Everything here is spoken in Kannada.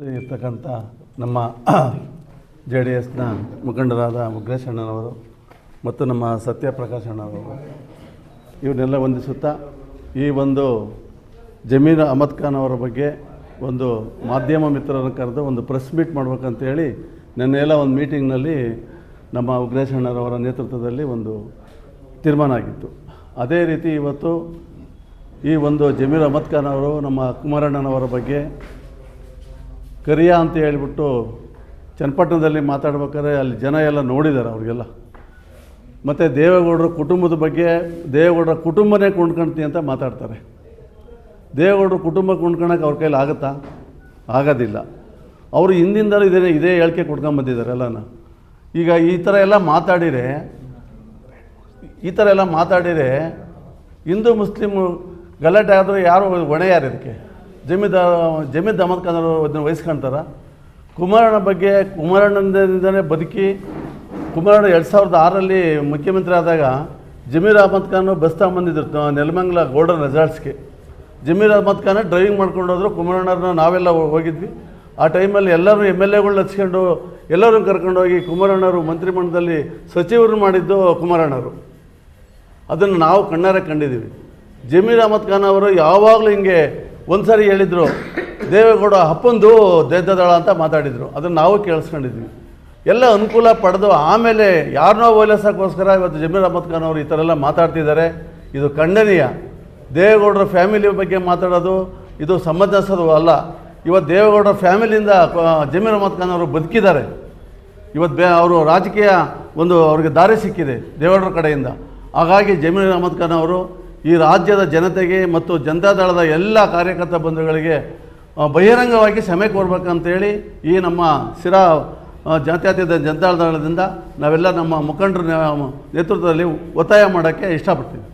ಇರ್ತಕ್ಕಂಥ ನಮ್ಮ ಜೆ ಡಿ ಎಸ್ನ ಮುಖಂಡರಾದ ಉಗ್ರೇಶಣ್ಣನವರು ಮತ್ತು ನಮ್ಮ ಸತ್ಯಪ್ರಕಾಶ್ ಅಣ್ಣನವರು. ಇವನ್ನೆಲ್ಲ ವಂದಿಸುತ್ತಾ ಈ ಒಂದು ಜಮೀರ್ ಅಹಮದ್ ಖಾನ್ ಅವರ ಬಗ್ಗೆ ಒಂದು ಮಾಧ್ಯಮ ಮಿತ್ರರನ್ನು ಕರೆದು ಒಂದು ಪ್ರೆಸ್ ಮೀಟ್ ಮಾಡ್ಬೇಕಂತೇಳಿ ನೆನ್ನೆಲ್ಲ ಒಂದು ಮೀಟಿಂಗ್ನಲ್ಲಿ ನಮ್ಮ ಉಗ್ರೇಶ್ ನೇತೃತ್ವದಲ್ಲಿ ಒಂದು ತೀರ್ಮಾನ ಆಗಿತ್ತು. ಅದೇ ರೀತಿ ಇವತ್ತು ಈ ಒಂದು ಜಮೀರ್ ಅಹಮದ್ ಖಾನ್ ಅವರು ನಮ್ಮ ಕುಮಾರಣ್ಣನವರ ಬಗ್ಗೆ ಕರಿಯ ಅಂತ ಹೇಳಿಬಿಟ್ಟು ಚನ್ನಪಟ್ಟಣದಲ್ಲಿ ಮಾತಾಡ್ಬೇಕಾದ್ರೆ ಅಲ್ಲಿ ಜನ ಎಲ್ಲ ನೋಡಿದ್ದಾರೆ ಅವ್ರಿಗೆಲ್ಲ. ಮತ್ತು ದೇವೇಗೌಡರ ಕುಟುಂಬದ ಬಗ್ಗೆ, ದೇವೇಗೌಡರ ಕುಟುಂಬನೇ ಕೊಂಡ್ಕೊಳ್ತೀನಿ ಅಂತ ಮಾತಾಡ್ತಾರೆ. ದೇವೇಗೌಡರ ಕುಟುಂಬ ಕೊಂಡ್ಕೊಳಕ್ಕೆ ಅವ್ರ ಕೈಲಿ ಆಗುತ್ತಾ? ಆಗೋದಿಲ್ಲ. ಅವರು ಹಿಂದಿಂದಲೂ ಇದೇ ಇದೇ ಹೇಳಿಕೆ ಕೊಟ್ಕೊಂಬಂದಿದ್ದಾರೆ ಎಲ್ಲನ. ಈಗ ಈ ಥರ ಎಲ್ಲ ಮಾತಾಡಿರೆ ಈ ಥರ ಎಲ್ಲ ಮಾತಾಡಿದರೆ ಹಿಂದೂ ಮುಸ್ಲಿಮು ಗಲಾಟೆ ಆದರೂ ಯಾರು ಹೊಣೆ ಇದಕ್ಕೆ? ಜಮೀದ್ ಜಮೀದ್ ಅಹಮದ್ ಖಾನ್ ಅವರು ಅದನ್ನು ವಹಿಸ್ಕೊಂತಾರ. ಕುಮಾರಣ್ಣ ಬಗ್ಗೆ ಕುಮಾರಣ್ಣದಿಂದನೇ ಬದುಕಿ, ಕುಮಾರಣ್ಣ ಎರಡು ಸಾವಿರದ ಆರರಲ್ಲಿ ಮುಖ್ಯಮಂತ್ರಿ ಆದಾಗ ಜಮೀರ್ ಅಹಮದ್ ಖಾನ್ ಬಸ್ ತಗೊಂಬಂದಿದ್ರು ನೆಲಮಂಗಲ ಗೋಲ್ಡನ್ ರೆಸಾರ್ಟ್ಸ್ಗೆ. ಜಮೀರ್ ಅಹಮದ್ ಖಾನೇ ಡ್ರೈವಿಂಗ್ ಮಾಡ್ಕೊಂಡು ಹೋದ್ರು ಕುಮಾರಣ್ಣವ್ರನ್ನ ನಾವೆಲ್ಲ ಹೋಗಿದ್ವಿ. ಆ ಟೈಮಲ್ಲಿ ಎಲ್ಲರೂ ಎಂ ಎಲ್ ಎಗಳನ್ನ ಹಚ್ಕೊಂಡು ಎಲ್ಲರೂ ಕರ್ಕೊಂಡೋಗಿ ಕುಮಾರಣ್ಣವರು ಮಂತ್ರಿಮಂಡಲದಲ್ಲಿ ಸಚಿವರು ಮಾಡಿದ್ದು ಕುಮಾರಣ್ಣವರು ಅದನ್ನು ನಾವು ಕಣ್ಣಾರೆ ಕಂಡಿದ್ದೀವಿ. ಜಮೀರ್ ಅಹಮದ್ ಖಾನ್ ಅವರು ಯಾವಾಗಲೂ ಹಿಂಗೆ ಒಂದು ಸಾರಿ ಹೇಳಿದರು, ದೇವೇಗೌಡ ಅಪ್ಪಂದು ದೇದ್ದದಳ ಅಂತ ಮಾತಾಡಿದರು. ಅದನ್ನು ನಾವು ಕೇಳಿಸ್ಕೊಂಡಿದ್ವಿ. ಎಲ್ಲ ಅನುಕೂಲ ಪಡೆದು ಆಮೇಲೆ ಯಾರನ್ನೋ ಓಲೈಸೋಕ್ಕೋಸ್ಕರ ಇವತ್ತು ಜಮೀರ್ ಅಹಮದ್ ಖಾನ್ ಅವರು ಈ ಥರ ಎಲ್ಲ ಮಾತಾಡ್ತಿದ್ದಾರೆ. ಇದು ಖಂಡನೀಯ. ದೇವೇಗೌಡರ ಫ್ಯಾಮಿಲಿ ಬಗ್ಗೆ ಮಾತಾಡೋದು, ಇದು ಸಮಂಜಸದು ಅಲ್ಲ. ಇವತ್ತು ದೇವೇಗೌಡರ ಫ್ಯಾಮಿಲಿಯಿಂದ ಜಮೀರ್ ಅಹಮದ್ ಖಾನ್ ಅವರು ಬದುಕಿದ್ದಾರೆ. ಇವತ್ತು ಬೇ, ಅವರು ರಾಜಕೀಯ ಒಂದು ಅವ್ರಿಗೆ ದಾರಿ ಸಿಕ್ಕಿದೆ ದೇವೇಗೌಡರ ಕಡೆಯಿಂದ. ಹಾಗಾಗಿ ಜಮೀರ್ ಅಹಮದ್ ಖಾನ್ ಅವರು ಈ ರಾಜ್ಯದ ಜನತೆಗೆ ಮತ್ತು ಜನತಾದಳದ ಎಲ್ಲ ಕಾರ್ಯಕರ್ತ ಬಂಧುಗಳಿಗೆ ಬಹಿರಂಗವಾಗಿ ಕ್ಷಮೆ ಕೋರ್ಬೇಕಂತೇಳಿ ಈ ನಮ್ಮ ಜಾತ್ಯಾತೀತ ಜಾತ್ಯತೀತ ಜನತಾದಳದಿಂದ ನಾವೆಲ್ಲ ನಮ್ಮ ಮುಖಂಡರ ನೇತೃತ್ವದಲ್ಲಿ ಒತ್ತಾಯ ಮಾಡೋಕ್ಕೆ ಇಷ್ಟಪಡ್ತೀವಿ.